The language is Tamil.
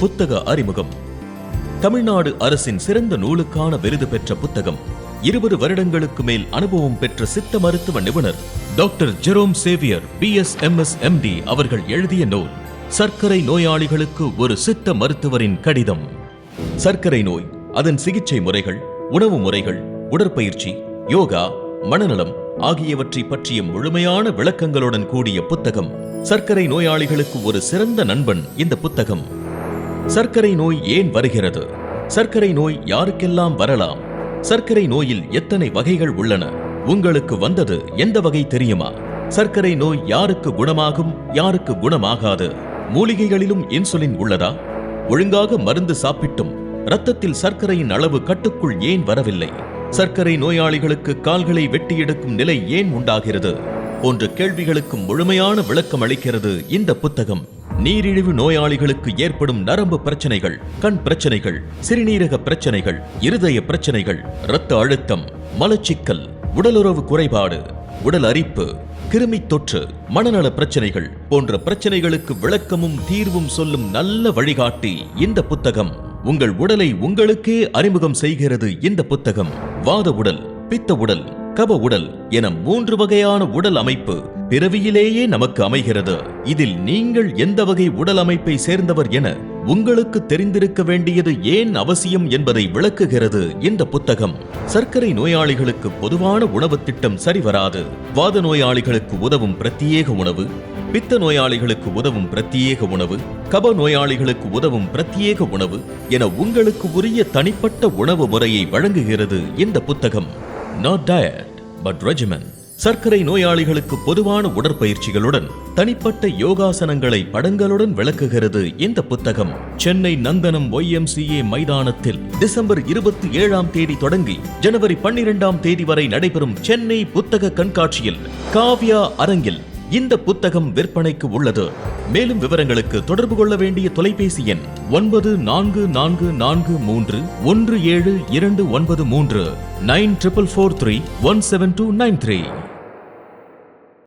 புத்தக அறிமுகம். தமிழ்நாடு அரசின் சிறந்த நூலுக்கான விருது பெற்ற புத்தகம் இருபது வருடங்களுக்கு மேல் அனுபவம் பெற்ற சித்த மருத்துவ நிபுணர் doctor Jerome Xavier B S M S MD அவர்கள் எழுதிய நூல் சர்க்கரை நோயாளிகளுக்கு ஒரு சித்த மருத்துவரின் கடிதம். சர்க்கரை நோய் அதன் சிகிச்சை முறைகள் உணவு முறைகள் உடற்பயிற்சி யோகா மனநலம் ஆகியவற்றை பற்றிய முழுமையான விளக்கங்களுடன் கூடிய புத்தகம். சர்க்கரை நோயாளிகளுக்கு ஒரு சிறந்த நண்பன் இந்த புத்தகம். சர்க்கரை நோய் ஏன் வருகிறது? சர்க்கரை நோய் யாருக்கெல்லாம் வரலாம்? சர்க்கரை நோயில் எத்தனை வகைகள் உள்ளன? உங்களுக்கு வந்தது எந்த வகை தெரியுமா? சர்க்கரை நோய் யாருக்கு குணமாகும் யாருக்கு குணமாகாது? மூலிகைகளிலும் இன்சுலின் உள்ளதா? ஒழுங்காக மருந்து சாப்பிட்டும் ரத்தத்தில் சர்க்கரையின் அளவு கட்டுக்குள் ஏன் வரவில்லை? சர்க்கரை நோயாளிகளுக்கு கால்களை வெட்டி எடுக்கும் நிலை ஏன் உண்டாகிறது? போன்ற கேள்விகளுக்கு முழுமையான விளக்கம் அளிக்கிறது இந்த புத்தகம். நீரிழிவு நோயாளிகளுக்கு ஏற்படும் நரம்பு பிரச்சனைகள் கண் பிரச்சனைகள் சிறுநீரக பிரச்சனைகள் இருதய பிரச்சனைகள் இரத்த அழுத்தம் மலச்சிக்கல் உடலுறவு குறைபாடு உடல் அரிப்பு கிருமி தொற்று மனநல பிரச்சனைகள் போன்ற பிரச்சனைகளுக்கு விளக்கமும் தீர்வும் சொல்லும் நல்ல வழிகாட்டி இந்த புத்தகம். உங்கள் உடலை உங்களுக்கே அறிமுகம் செய்கிறது இந்த புத்தகம். வாத உடல் பித்த உடல் கப உடல் என மூன்று வகையான உடல் அமைப்பு பிறவியிலேயே நமக்கு அமைகிறது. இதில் நீங்கள் எந்த வகை உடல் அமைப்பை சேர்ந்தவர் என உங்களுக்கு தெரிந்திருக்க வேண்டியது ஏன் அவசியம் என்பதை விளக்குகிறது இந்த புத்தகம். சர்க்கரை நோயாளிகளுக்கு பொதுவான உணவு திட்டம் சரிவராது. வாத நோயாளிகளுக்கு உதவும் பிரத்யேக உணவு பித்த நோயாளிகளுக்கு உதவும் பிரத்யேக உணவு கப நோயாளிகளுக்கு உதவும் பிரத்யேக உணவு என உங்களுக்கு உரிய தனிப்பட்ட உணவு முறையை வழங்குகிறது இந்த புத்தகம். நாட் டயட் பட் ரெஜிமெண்ட் சர்க்கரை நோயாளிகளுக்கு பொதுவான உடற்பயிற்சிகளுடன் தனிப்பட்ட யோகாசனங்களை படங்களுடன் விளக்குகிறது இந்த புத்தகம். சென்னை நந்தனம் ஒய்எம்சிஏ மைதானத்தில் டிசம்பர் இருபத்தி ஏழாம் தேதி தொடங்கி ஜனவரி பன்னிரெண்டாம் தேதி வரை நடைபெறும் சென்னை புத்தக கண்காட்சியில் காவ்யா அரங்கில் இந்த புத்தகம் விற்பனைக்கு உள்ளது. மேலும் விவரங்களுக்கு தொடர்பு கொள்ள வேண்டிய தொலைபேசி எண் ஒன்பது நான்கு நான்கு நான்கு மூன்று ஒன்று ஏழு இரண்டு ஒன்பது மூன்று nine triple four three one seven two nine three